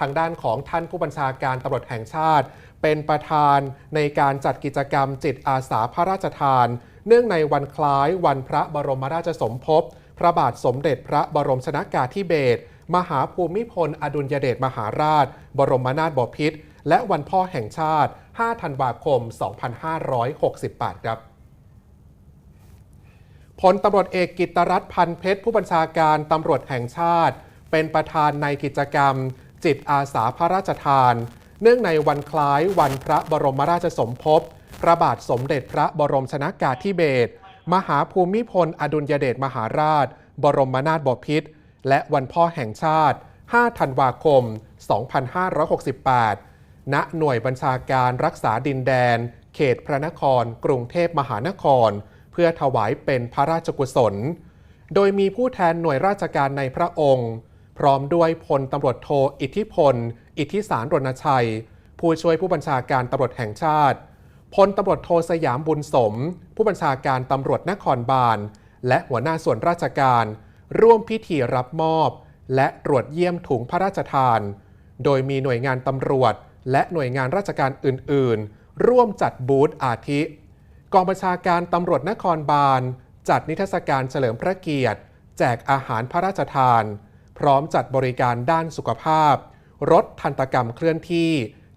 ทางด้านของท่านผู้บัญชาการตำรวจแห่งชาติ เป็นประธานในการจัดกิจกรรมจิตอาสาพระราชทาน เนื่องในวันคล้ายวันพระบรมราชสมภพพระบาทสมเด็จพระบรมชนากาธิเบศรมหาภูมิพล อดุลยเดชมหาราช บรมนาถบพิตรและวันพ่อแห่งชาติ 5 ธันวาคม 2568 ครับพลตำรวจเอกกิตรัตน์พันเพชรผู้บัญชาการตำรวจแห่งชาติ เป็นประธานในกิจกรรม จิตอาสาพระราชทาน เนื่องในวันคล้ายวันพระบรมราชสมภพพระบาทสมเด็จพระบรมชนากาธิเบศรมหาภูมิพล อดุลยเดชมหาราช บรมนาถบพิตรและวันพ่อแห่งชาติ 5 ธันวาคม 2568 ณ หน่วยบัญชาการรักษาดินแดน เขตพระนคร กรุงเทพมหานคร เพื่อถวายเป็นพระราชกุศล โดยมีผู้แทนหน่วยราชการในพระองค์ พร้อมด้วยพลตำรวจโทอิทธิพล อิทธิสารรณชัย ผู้ช่วยผู้บัญชาการตำรวจแห่งชาติพลตำรวจโทสยามบุญสม ผู้บัญชาการตำรวจนครบาล และหัวหน้าส่วนราชการ ร่วมพิธีรับมอบ และตรวจเยี่ยมถุงพระราชทาน โดยมีหน่วยงานตำรวจ และหน่วยงานราชการอื่น ๆ ร่วมจัดบูธอาทิ กองบัญชาการตำรวจนครบาล จัดนิทรรศการเฉลิมพระเกียรติ แจกอาหารพระราชทาน พร้อมจัดบริการด้านสุขภาพ รถทันตกรรมเคลื่อนที่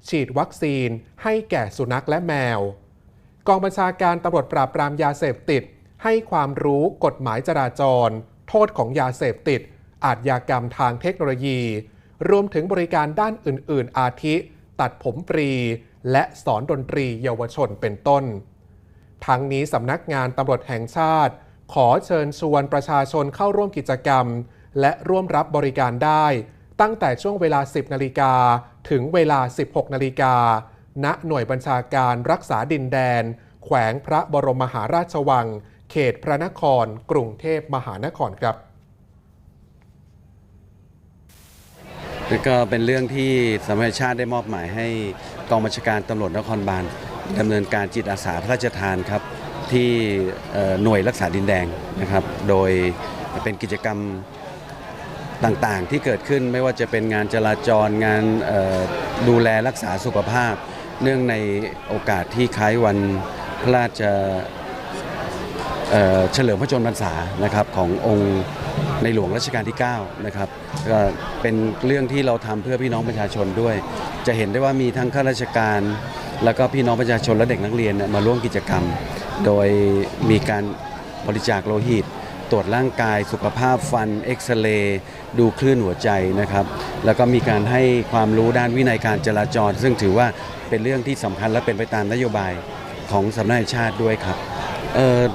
ฉีดวัคซีน ให้แก่สุนัขและแมว กองบัญชาการตำรวจปราบปรามยาเสพติด ให้ความรู้กฎหมายจราจร โทษของยาเสพติด อาทยากรรมทางเทคโนโลยี รวมถึงบริการด้านอื่น ๆ อาทิ ตัดผมฟรี และสอนดนตรีเยาวชนเป็นต้น ทั้งนี้สำนักงานตำรวจแห่งชาติ ขอเชิญชวนประชาชนเข้าร่วมกิจกรรม และร่วมรับบริการได้ ตั้งแต่ช่วงเวลา 10 นาฬิกาถึงเวลา 16 นาฬิกา ณ หน่วยบัญชาการรักษาดินแดน แขวงพระบรมมหาราชวัง เขตพระนคร กรุงเทพมหานครครับแล้วก็เป็นเรื่องที่สำนักชาติได้มอบหมายให้กองบัญชาการตำรวจนครบาลดำเนินการจิตอาสาพระราชทานครับที่หน่วยรักษาดินแดงนะครับ โดยเป็นกิจกรรม ต่างๆ ที่เกิดขึ้นไม่ว่าจะเป็นงานจราจรงานดูแลรักษาสุขภาพ เนื่องในโอกาสที่คล้ายวันพระราชเเฉลิมพระชนมพรรษานะครับขององค์ในหลวงรัชกาลที่ 9 นะครับก็เป็นเรื่องที่เราทำเพื่อพี่น้องประชาชนด้วย จะเห็นได้ว่ามีทั้งข้าราชการ แล้วก็พี่น้องประชาชนและเด็กนักเรียนมาร่วมกิจกรรม โดยมีการบริจาคโลหิต ตรวจร่างกาย สุขภาพฟันเอ็กซเรย์ดูคลื่นหัวใจนะครับ แล้วก็มีการให้ความรู้ด้านวินัยการจราจร ซึ่งถือว่าเป็นเรื่องที่สำคัญและเป็นไปตามนโยบายของสำนักงานชาติด้วยครับ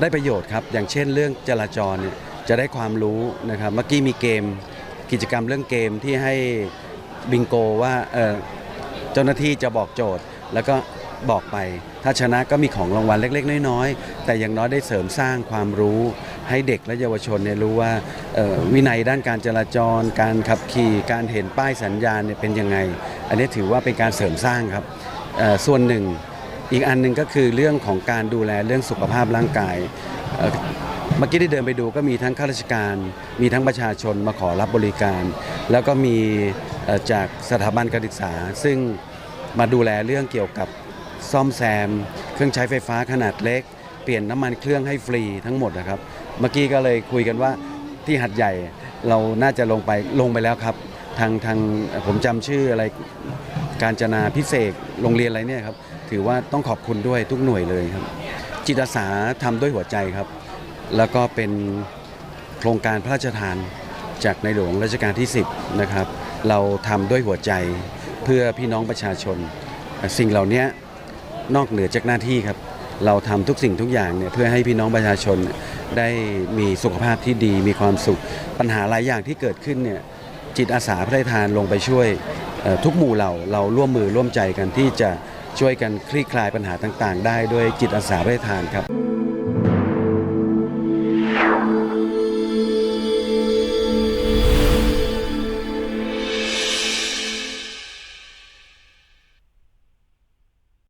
ได้ประโยชน์ครับ อย่างเช่นเรื่องจราจรเนี่ยจะได้ความรู้นะครับ เมื่อกี้มีเกมกิจกรรมเรื่องเกมที่ให้บิงโกว่าเจ้าหน้าที่จะบอกโจทย์ แล้วก็ บอกไป ถ้าชนะก็มีของรางวัลเล็ก ๆ น้อยๆ แต่อย่างน้อยได้เสริมสร้างความรู้ให้เด็กและเยาวชนเนี่ยรู้ว่าวินัยด้านการจราจร การขับขี่ การเห็นป้ายสัญญาณเนี่ยเป็นยังไง อันนี้ถือว่าเป็นการเสริมสร้างครับส่วนหนึ่งอีกอันหนึ่งก็คือเรื่องของการดูแลเรื่องสุขภาพร่างกายเมื่อกี้ได้เดินไปดูก็มีทั้งข้าราชการ มีทั้งประชาชนมาขอรับบริการ แล้วก็มีจากสถาบันการศึกษา ซึ่งมาดูแลเรื่องเกี่ยวกับ ซ่อมแซม เครื่องใช้ไฟฟ้าขนาดเล็ก เปลี่ยนน้ำมันเครื่องให้ฟรีทั้งหมดนะครับ เมื่อกี้ก็เลยคุยกันว่าที่หัดใหญ่เราน่าจะลงไปลงไปแล้วครับ ทางทางผมจำชื่ออะไรการจนาพิเศษโรงเรียนอะไรเนี่ยครับ ถือว่าต้องขอบคุณด้วยทุกหน่วยเลยครับ จิตอาสาทำด้วยหัวใจครับ แล้วก็เป็นโครงการพระราชทานจากในหลวงรัชกาลที่ 10 นะครับ เราทำด้วยหัวใจเพื่อพี่น้องประชาชน สิ่งเหล่านี้ นอกเหนือจากหน้าที่ครับ เราทำทุกสิ่งทุกอย่างเนี่ยเพื่อให้พี่น้องประชาชนได้มีสุขภาพที่ดี มีความสุข ปัญหาหลายอย่างที่เกิดขึ้นเนี่ยจิตอาสาพระราชทานลงไปช่วยทุกหมู่เหล่าเราร่วมมือร่วมใจกันที่จะช่วยกันคลี่คลายปัญหาต่าง ๆ ได้ด้วยจิตอาสาพระราชทานครับ